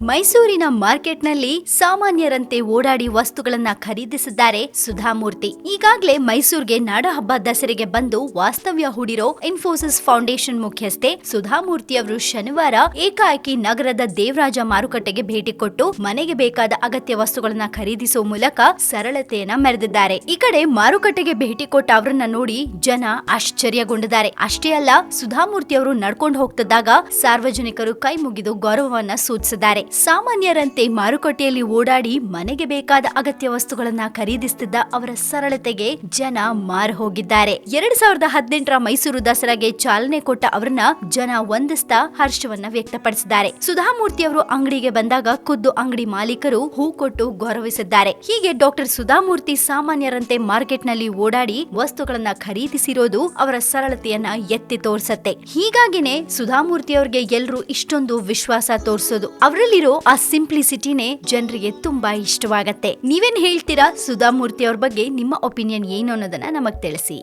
ಮೈಸೂರಿನ ಮಾರ್ಕೆಟ್ನಲ್ಲಿ ಸಾಮಾನ್ಯರಂತೆ ಓಡಾಡಿ ವಸ್ತುಗಳನ್ನ ಖರೀದಿಸಿದ್ದಾರೆ ಸುಧಾಮೂರ್ತಿ. ಈಗಾಗಲೇ ಮೈಸೂರಿಗೆ ನಾಡಹಬ್ಬ ದಸರೆಗೆ ಬಂದು ವಾಸ್ತವ್ಯ ಹೂಡಿರೋ ಇನ್ಫೋಸಿಸ್ ಫೌಂಡೇಶನ್ ಮುಖ್ಯಸ್ಥೆ ಸುಧಾಮೂರ್ತಿ ಅವರು ಶನಿವಾರ ಏಕಾಏಕಿ ನಗರದ ದೇವರಾಜ ಮಾರುಕಟ್ಟೆಗೆ ಭೇಟಿ ಕೊಟ್ಟು ಮನೆಗೆ ಬೇಕಾದ ಅಗತ್ಯ ವಸ್ತುಗಳನ್ನ ಖರೀದಿಸುವ ಮೂಲಕ ಸರಳತೆಯನ್ನ ಮೆರೆದಿದ್ದಾರೆ. ಈ ಕಡೆ ಮಾರುಕಟ್ಟೆಗೆ ಭೇಟಿ ಕೊಟ್ಟ ಅವರನ್ನ ನೋಡಿ ಜನ ಆಶ್ಚರ್ಯಗೊಂಡಿದ್ದಾರೆ. ಅಷ್ಟೇ ಅಲ್ಲ, ಸುಧಾಮೂರ್ತಿ ಅವರು ನಡ್ಕೊಂಡು ಹೋಗ್ತಿದ್ದಾಗ ಸಾರ್ವಜನಿಕರು ಕೈ ಮುಗಿದು ಗೌರವವನ್ನ ಸೂಚಿಸಿದ್ದಾರೆ. ಸಾಮಾನ್ಯರಂತೆ ಮಾರುಕಟ್ಟೆಯಲ್ಲಿ ಓಡಾಡಿ ಮನೆಗೆ ಬೇಕಾದ ಅಗತ್ಯ ವಸ್ತುಗಳನ್ನ ಖರೀದಿಸುತ್ತಿದ್ದ ಅವರ ಸರಳತೆಗೆ ಜನ ಮಾರು ಹೋಗಿದ್ದಾರೆ. ಎರಡ್ ಸಾವಿರದ ಹದಿನೆಂಟರ ಮೈಸೂರು ದಸರಾಗೆ ಚಾಲನೆ ಕೊಟ್ಟ ಅವರನ್ನ ಜನ ವಂದಿಸ್ತಾ ಹರ್ಷವನ್ನ ವ್ಯಕ್ತಪಡಿಸಿದ್ದಾರೆ. ಸುಧಾಮೂರ್ತಿ ಅವರು ಅಂಗಡಿಗೆ ಬಂದಾಗ ಖುದ್ದು ಅಂಗಡಿ ಮಾಲೀಕರು ಹೂ ಕೊಟ್ಟು ಗೌರವಿಸಿದ್ದಾರೆ. ಹೀಗೆ ಡಾಕ್ಟರ್ ಸುಧಾಮೂರ್ತಿ ಸಾಮಾನ್ಯರಂತೆ ಮಾರ್ಕೆಟ್ನಲ್ಲಿ ಓಡಾಡಿ ವಸ್ತುಗಳನ್ನ ಖರೀದಿಸಿರೋದು ಅವರ ಸರಳತೆಯನ್ನ ಎತ್ತಿ ತೋರಿಸುತ್ತೆ. ಹೀಗಾಗಿನೇ ಸುಧಾಮೂರ್ತಿ ಅವರಿಗೆ ಎಲ್ಲರೂ ಇಷ್ಟೊಂದು ವಿಶ್ವಾಸ ತೋರಿಸೋದು. ಅವರಲ್ಲಿರೋ ಆ ಸಿಂಪ್ಲಿಸಿಟಿನೇ ಜನರಿಗೆ ತುಂಬಾ ಇಷ್ಟವಾಗತ್ತೆ. ನೀವೇನ್ ಹೇಳ್ತೀರಾ? ಸುಧಾಮೂರ್ತಿ ಅವ್ರ ಬಗ್ಗೆ ನಿಮ್ಮ ಒಪಿನಿಯನ್ ಏನು ಅನ್ನೋದನ್ನ ನಮಗ್ ತಿಳಿಸಿ.